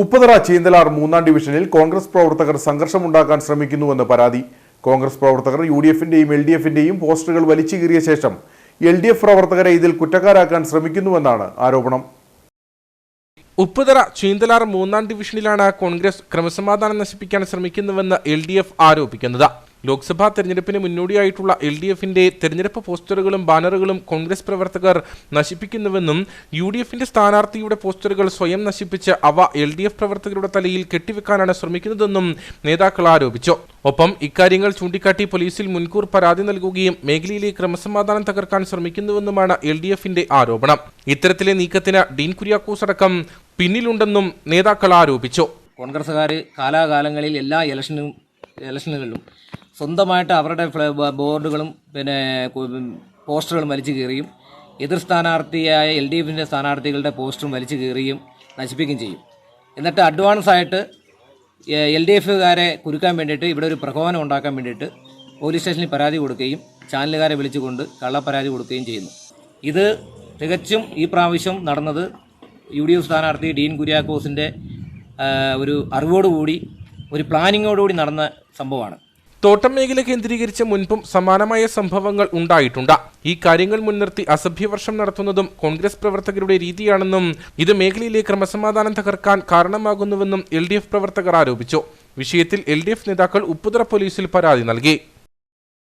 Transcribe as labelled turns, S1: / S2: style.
S1: ഉപ്പുതറ ചീന്തലാർ മൂന്നാം ഡിവിഷനിൽ കോൺഗ്രസ് പ്രവർത്തകർ സംഘർഷമുണ്ടാക്കാൻ ശ്രമിക്കുന്നുവെന്ന് പരാതി. കോൺഗ്രസ് പ്രവർത്തകർ യു ഡി എഫിന്റെയും എൽ ഡി എഫിന്റെയും പോസ്റ്ററുകൾ വലിച്ചു കീറിയ ശേഷം എൽ ഡി എഫ് പ്രവർത്തകരെ ഇതിൽ കുറ്റക്കാരാക്കാൻ ശ്രമിക്കുന്നുവെന്നാണ് ആരോപണം.
S2: ഉപ്പുതറ ചീന്തലാർ മൂന്നാം ഡിവിഷനിലാണ് കോൺഗ്രസ് ക്രമസമാധാനം നശിപ്പിക്കാൻ ശ്രമിക്കുന്നുവെന്ന് എൽ ഡി എഫ് ആരോപിക്കുന്നത്. ലോക്സഭാ തെരഞ്ഞെടുപ്പിന് മുന്നോടിയായിട്ടുള്ള എൽ ഡി എഫിന്റെ തെരഞ്ഞെടുപ്പ് പോസ്റ്ററുകളും ബാനറുകളും കോൺഗ്രസ് പ്രവർത്തകർ നശിപ്പിക്കുന്നുവെന്നും യു ഡി എഫിന്റെ സ്ഥാനാർത്ഥിയുടെ പോസ്റ്ററുകൾ സ്വയം നശിപ്പിച്ച് അവ എൽ ഡി എഫ് പ്രവർത്തകരുടെ തലയിൽ കെട്ടിവെക്കാനാണ് ശ്രമിക്കുന്നതെന്നും നേതാക്കൾ ആരോപിച്ചു. ഒപ്പം ഇക്കാര്യങ്ങൾ ചൂണ്ടിക്കാട്ടി പോലീസിൽ മുൻകൂർ പരാതി നൽകുകയും മേഖലയിലെ ക്രമസമാധാനം തകർക്കാൻ ശ്രമിക്കുന്നുവെന്നുമാണ് എൽ ഡി എഫിന്റെ ആരോപണം. ഇത്തരത്തിലെ നീക്കത്തിന് ഡീൻ കുര്യാക്കോസ് അടക്കം പിന്നിലുണ്ടെന്നും നേതാക്കൾ ആരോപിച്ചു.
S3: കോൺഗ്രസ്സുകാർ കാലാകാലങ്ങളിൽ എല്ലാ ഇലക്ഷനും ഇലക്ഷനുകളിലും സ്വന്തമായിട്ട് അവരുടെ ബോർഡുകളും പിന്നെ പോസ്റ്ററുകളും വലിച്ചു കീറിയും. എതിർ സ്ഥാനാർത്ഥിയായ എൽ ഡി എഫിന്റെ സ്ഥാനാർത്ഥികളുടെ പോസ്റ്ററും വലിച്ചു കീറുകയും നശിപ്പിക്കുകയും ചെയ്യും. എന്നിട്ട് അഡ്വാൻസ് ആയിട്ട് എൽ ഡി എഫുകാരെ കുരുക്കാൻ വേണ്ടിയിട്ട് ഇവിടെ ഒരു പ്രകോപനം ഉണ്ടാക്കാൻ വേണ്ടിയിട്ട് പോലീസ് സ്റ്റേഷനിൽ പരാതി കൊടുക്കുകയും ചാനലുകാരെ വിളിച്ചുകൊണ്ട് കള്ള പരാതി കൊടുക്കുകയും ചെയ്യുന്നു. ഇത് തികച്ചും ഈ പ്രാവശ്യം നടന്നത് യു ഡി എഫ് സ്ഥാനാർത്ഥി ഡീൻ കുര്യാക്കോസിന്റെ ഒരു അറിവോടുകൂടി ഒരു പ്ലാനിങ്ങോടുകൂടി നടന്ന സംഭവമാണ്.
S2: തോട്ടം മേഖല കേന്ദ്രീകരിച്ച് മുൻപും സമാനമായ സംഭവങ്ങൾ ഉണ്ടായിട്ടുണ്ട്. ഈ കാര്യങ്ങൾ മുൻനിർത്തി അസഭ്യവർഷം നടത്തുന്നതും കോൺഗ്രസ് പ്രവർത്തകരുടെ രീതിയാണെന്നും ഇത് മേഖലയിലെ ക്രമസമാധാനം തകർക്കാൻ കാരണമാകുന്നുവെന്നും എൽ പ്രവർത്തകർ ആരോപിച്ചു. വിഷയത്തിൽ എൽ നേതാക്കൾ ഉപ്പുതറ പോലീസിൽ പരാതി നൽകി.